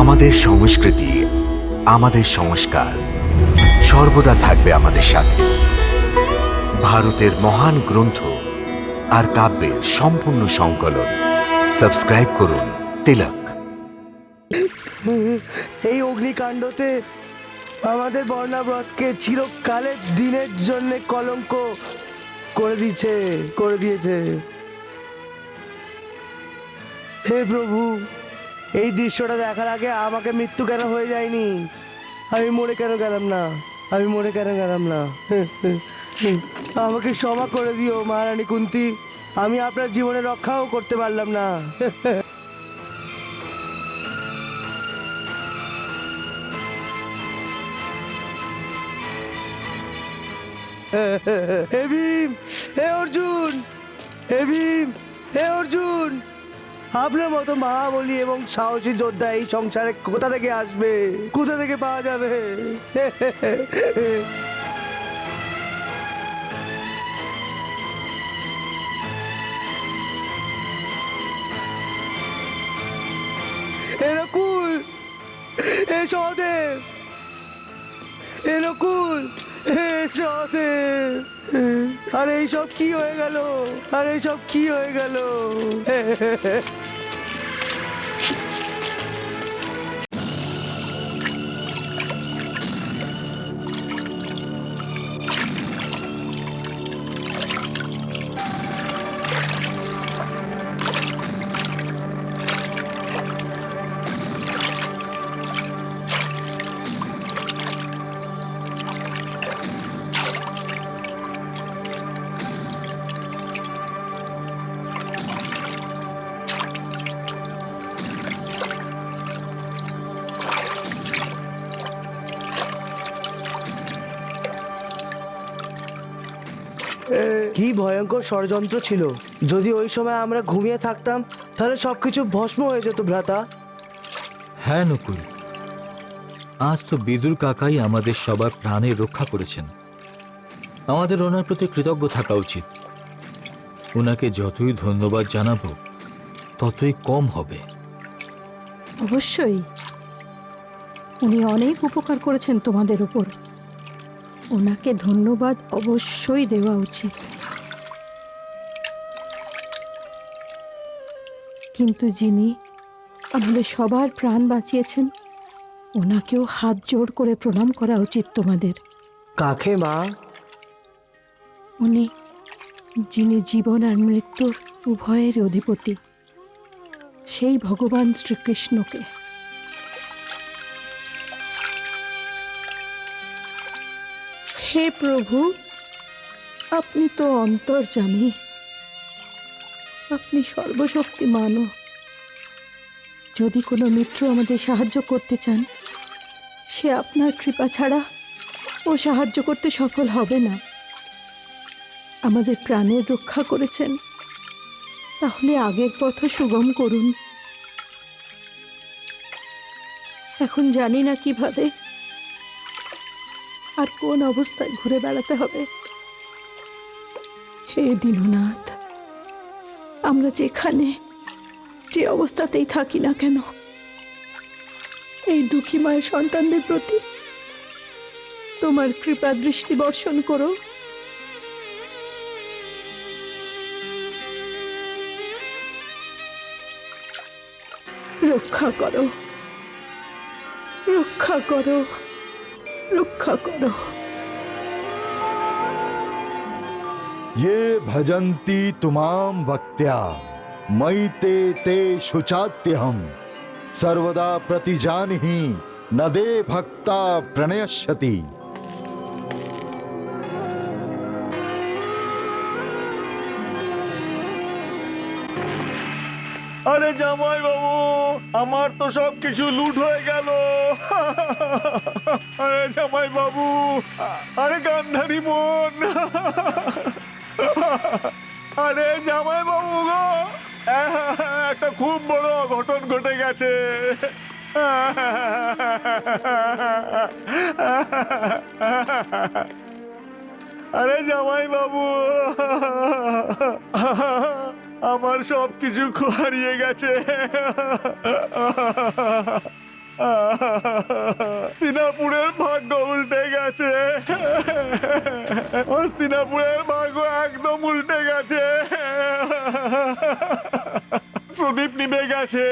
আমাদের সংস্কৃতি, আমাদের সংস্কার সর্বদা থাকবে আমাদের সাথে। ভারতের মহান গ্রন্থ আর কাব্যের সম্পূর্ণ সংকলন। সাবস্ক্রাইব করুন তিলক। এই অগ্নিকাণ্ডতে আমাদের বর্ণাব্রতকে চিরকালের দিনের জন্য কলঙ্ক করে দিয়েছে করে দিয়েছে। হে প্রভু এই দৃশ্যটা দেখার আগে আমাকে মৃত্যু কেন হয়ে যায়নি? আমি মরে কেন গেলাম না? আমি মরে কেন গেলাম না? আমাকে ক্ষমা করে দিও, মহারানী কুন্তি। আমি আপনার জীবনে রক্ষাও করতে পারলাম না। হে ভীম, হে অর্জুন, হে ভীম, হে অর্জুন। আপনার মতো মহাবলী এবং সাহসী যোদ্ধা এই সংসারে কোথা থেকে আসবে? কোথা থেকে পাওয়া যাবে? নকুল হে সহদেব নকুল হে সহদেব। আরে এইসব কি হয়ে গেল? আরে এইসব কি হয়ে গেল? কি ভয়ঙ্কর ষড়যন্ত্র ছিল। যদি ওই সময় আমরা ঘুমিয়ে থাকতাম তাহলে সবকিছু ভস্ম হয়ে যেত ভ্রাতা। হ্যাঁ নকুল। আজ তো বিদুর কাকাই আমাদের সবার প্রাণে রক্ষা করেছেন। আমাদের ওনার প্রতি কৃতজ্ঞ থাকা উচিত। ওনাকে যতই ধন্যবাদ জানাব ততই কম হবে। অবশ্যই। উনি অনেক উপকার করেছেন তোমাদের উপর। ওনাকে ধন্যবাদ অবশ্যই দেওয়া উচিত। কিন্তু যিনি আমাদের সবার প্রাণ বাঁচিয়েছেন ওনাকেও হাত জোড় করে প্রণাম করা উচিত তোমাদের। কাকে মা? উনি যিনি জীবন আর মৃত্যুর উভয়ের অধিপতি সেই ভগবান শ্রীকৃষ্ণকে। হে প্রভু আপনি তো অন্তর্জামী আপনি সর্বশক্তি সর্বশক্তিমানও। যদি কোনো মিত্র আমাদের সাহায্য করতে চান, সে আপনার কৃপা ছাড়া ও সাহায্য করতে সফল হবে না। আমাদের প্রাণের রক্ষা করেছেন। তাহলে আগের পথ সুগম করুন। এখন জানি না কীভাবে আর কোন অবস্থায় ঘুরে বেড়াতে হবে। হে দীননাথ আমরা যেখানে যে অবস্থাতেই থাকি না কেন, এই দুঃখী মায়ের সন্তানদের প্রতি তোমার কৃপা দৃষ্টি বর্ষণ করো। রক্ষা করো। রক্ষা করো। রক্ষা করো। ये भजन्ति तुमां भक्त्या मयि ते ते शुचात्यहं सर्वदा प्रतिजानिहि न दे भक्ता प्रणयस्यति আরে জামাই বাবু আমার তো সব কিছু লুট হয়ে গেল আরে জামাই বাবু আরে গান্ধারী বোন আরে জামাই বাবু গো, একটা খুব বড় অঘটন ঘটে গেছে। আরে জামাই বাবু আমার সব কিছু হারিয়ে গেছে। গেছে প্রদীপ নিভে গেছে।